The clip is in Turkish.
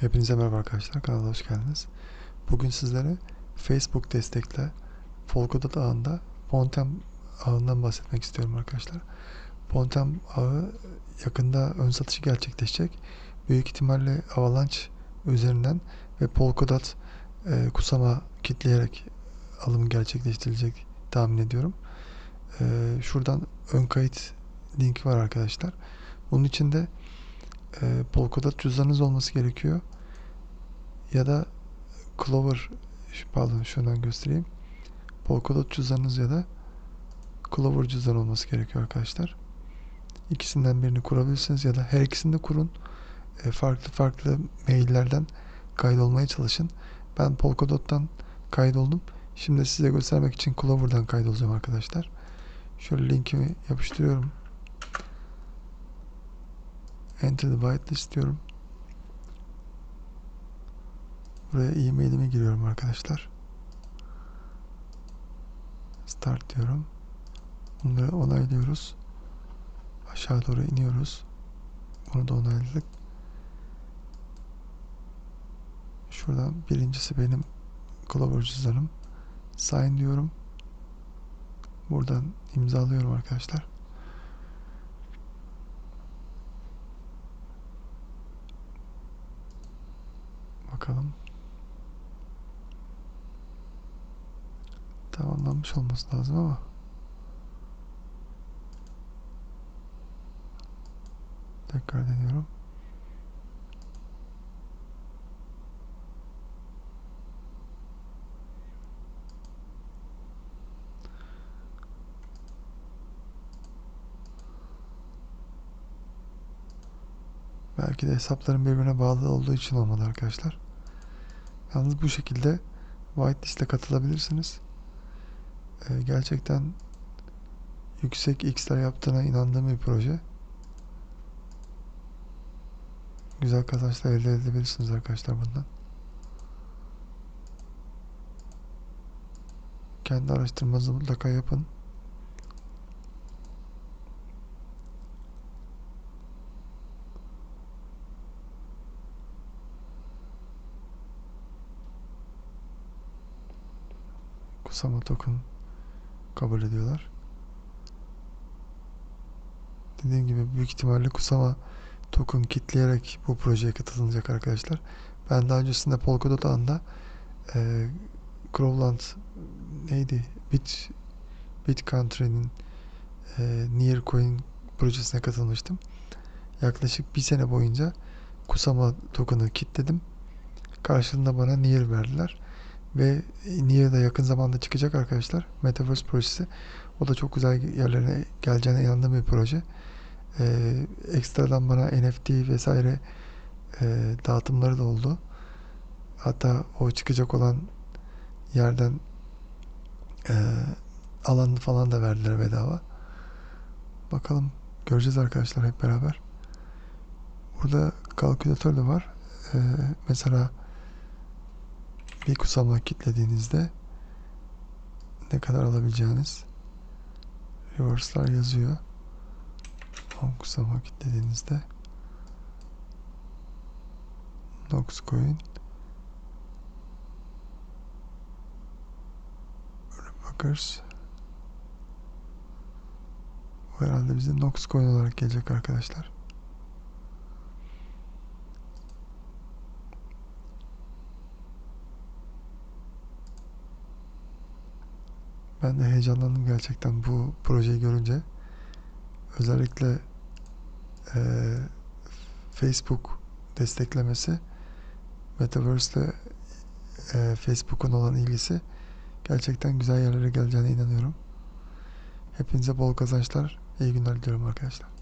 Hepinize merhaba arkadaşlar. Kanala hoş geldiniz. Bugün sizlere Facebook destekle Polkadot ağında Pontem ağından bahsetmek istiyorum arkadaşlar. Pontem ağı yakında ön satışı gerçekleşecek. Büyük ihtimalle Avalanche üzerinden ve Polkadot e, kusama kitleyerek alım gerçekleştirilecek tahmin ediyorum. E, şuradan ön kayıt linki var arkadaşlar. Bunun için de e, Polkadot cüzdanınız olması gerekiyor. Ya da Clover pardon şuradan göstereyim. Polkadot cüzdanınız ya da Clover cüzdan olması gerekiyor arkadaşlar. İkisinden birini kurabilirsiniz ya da her ikisini de kurun. E, farklı farklı maillerden kaydolmaya çalışın. Ben Polkadot'tan kaydoldum. Şimdi size göstermek için Clover'dan kaydolacağım arkadaşlar. Şöyle linkimi yapıştırıyorum. Enter the whitelist diyorum. Buraya e-mailimi giriyorum arkadaşlar. Start diyorum. Bunları onaylıyoruz. Aşağı doğru iniyoruz. Bunu da onayladık. Şuradan birincisi benim Clover cüzdanım. Sign diyorum. Buradan imzalıyorum arkadaşlar. Bakalım. Tamamlanmış olması lazım ama. Tekrar deniyorum. Belki de hesapların birbirine bağlı olduğu için olmalı arkadaşlar. Yalnız bu şekilde whitelist'e katılabilirsiniz. Ee, gerçekten yüksek x'ler yaptığına inandığım bir proje. Güzel kazançlar elde edebilirsiniz arkadaşlar bundan. Kendi araştırmanızı mutlaka yapın. Kusama token kabul ediyorlar. Dediğim gibi büyük ihtimalle Kusama token kitleyerek bu projeye katılacak arkadaşlar. Ben daha öncesinde Polkadot ağında e, Crowland neydi? Bit Bit Country'nin e, Near Coin projesine katılmıştım. Yaklaşık bir sene boyunca Kusama token'ı kitledim. Karşılığında bana Near verdiler. Ve Near'da yakın zamanda çıkacak arkadaşlar. Metaverse projesi. O da çok güzel yerlere geleceğine inandığım bir proje. Ee, ekstradan bana NFT vesaire e, dağıtımları da oldu. Hatta o çıkacak olan yerden e, alanı falan da verdiler bedava. Bakalım göreceğiz arkadaşlar hep beraber. Burada kalkülatör de var. Ee, mesela bir kusama kitlediğinizde ne kadar alabileceğiniz reverse'lar yazıyor. 10 kusama kitlediğinizde Nox coin Bakers Bu herhalde bize Nox coin olarak gelecek arkadaşlar. Ben de heyecanlandım gerçekten bu projeyi görünce. Özellikle e, Facebook desteklemesi, Metaverse'le e, Facebook'un olan ilgisi gerçekten güzel yerlere geleceğine inanıyorum. Hepinize bol kazançlar, iyi günler diliyorum arkadaşlar.